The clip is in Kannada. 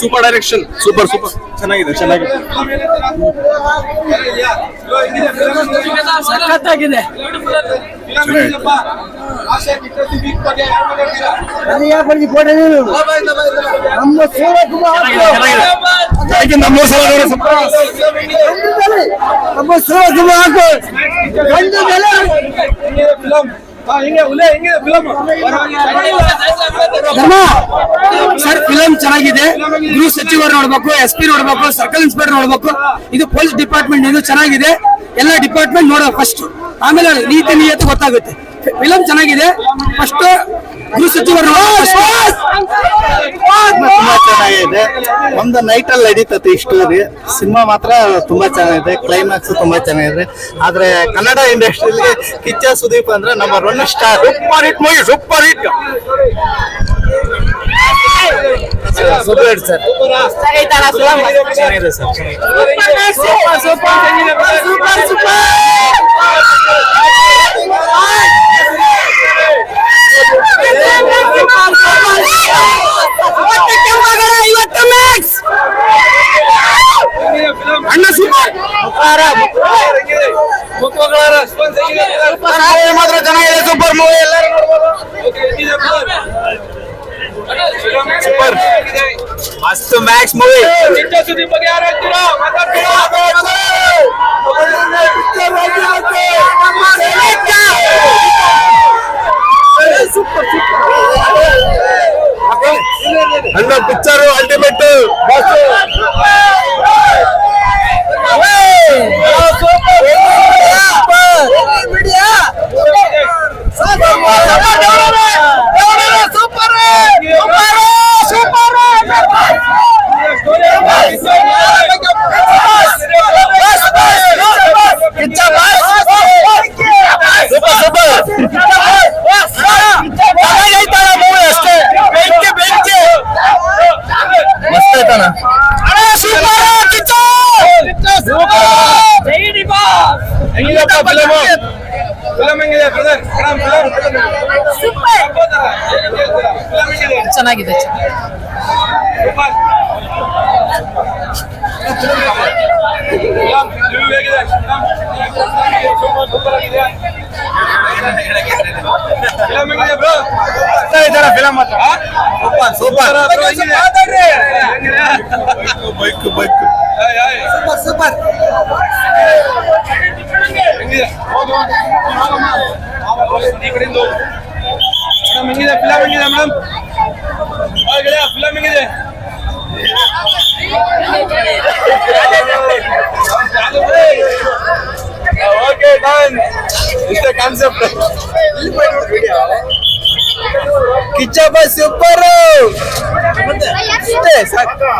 ಸೂಪರ್ ಡೈರೆಕ್ಷನ್ ಸೂಪರ್ ಸೂಪರ್ ಚೆನ್ನಾಗಿದೆ ಚೆನ್ನಾಗಿದೆ ಸಖತ್ತಾಗಿದೆ. ನಮ್ಮ ಸೂರ್ಯಕುಮಾರ್ ಚೆನ್ನಾಗಿದೆ ನಮ್ಮ ಸಲ ನೋಡಿ super. ನಮ್ಮ ಸೂರ್ಯಕುಮಾರ್ ಖಂಡಿತದಲ್ಲಿ ಧರ್ಮ ಸರ್ ಫಿಲಂ ಚೆನ್ನಾಗಿದೆ. ಗೃಹ ಸಚಿವರು ನೋಡ್ಬೇಕು ಎಸ್ ಪಿ ನೋಡ್ಬೇಕು ಸರ್ಕಲ್ ಇನ್ಸ್ಪೆಕ್ಟರ್ ನೋಡ್ಬೇಕು. ಇದು ಪೊಲೀಸ್ ಡಿಪಾರ್ಟ್ಮೆಂಟ್ ಇದು ಚೆನ್ನಾಗಿದೆ. ಎಲ್ಲ ಡಿಪಾರ್ಟ್ಮೆಂಟ್ ನೋಡೋ ಫಸ್ಟ್ ಆಮೇಲೆ ನೀತಿ ನಿಯತ್ತು ಗೊತ್ತಾಗುತ್ತೆ. ಫಿಲಮ್ ಚೆನ್ನಾಗಿದೆ. ಫಸ್ಟ್ ಗೃಹ ಸಚಿವರು ನೋಡೋ ತುಂಬಾ ಚೆನ್ನಾಗಿದೆ. ಒಂದು ನೈಟ್ ಅಲ್ಲಿ ನಡೀತತಿ ಈ ಸ್ಟೋರಿ ಸಿನಿಮಾ ಮಾತ್ರ ತುಂಬಾ ಚೆನ್ನಾಗಿದೆ. ಕ್ಲೈಮ್ಯಾಕ್ಸ್ ತುಂಬಾ ಚೆನ್ನಾಗಿದೆ. ಆದ್ರೆ ಕನ್ನಡ ಇಂಡಸ್ಟ್ರಿಯಲ್ಲಿ ಕಿಚ್ಚ ಸುದೀಪ್ ಅಂದ್ರೆ ನಮ್ಮ one star super hit movie super hit super hit sir ಚೆನ್ನಾಗಿದೆ ಸರ್ ಅಣ್ಣ ಸೂಪರ್ ಮಾತ್ರ ಚೆನ್ನಾಗಿದೆ ಸೂಪರ್ ಮೂವಿ ಎಲ್ಲರೂ ಸೂಪರ್ ಮಸ್ತ್ ಮ್ಯಾಕ್ಸ್ ಮೂವಿ ಅಣ್ಣ ಪಿಕ್ಚರ್ ಅಲ್ಟಿಮೇಟ್ ಸೂಪರ್ ಚೆನ್ನಾಗಿದೆ. Film super. Super bike bike super. ಹೆಂಗಿದೆ ಇಷ್ಟೇ ಕಾನ್ಸೆಪ್ಟ್ ಕಿಚ್ಚಪ್ಪ ಸೂಪರ್ ಅಷ್ಟೇ ಸಾಕು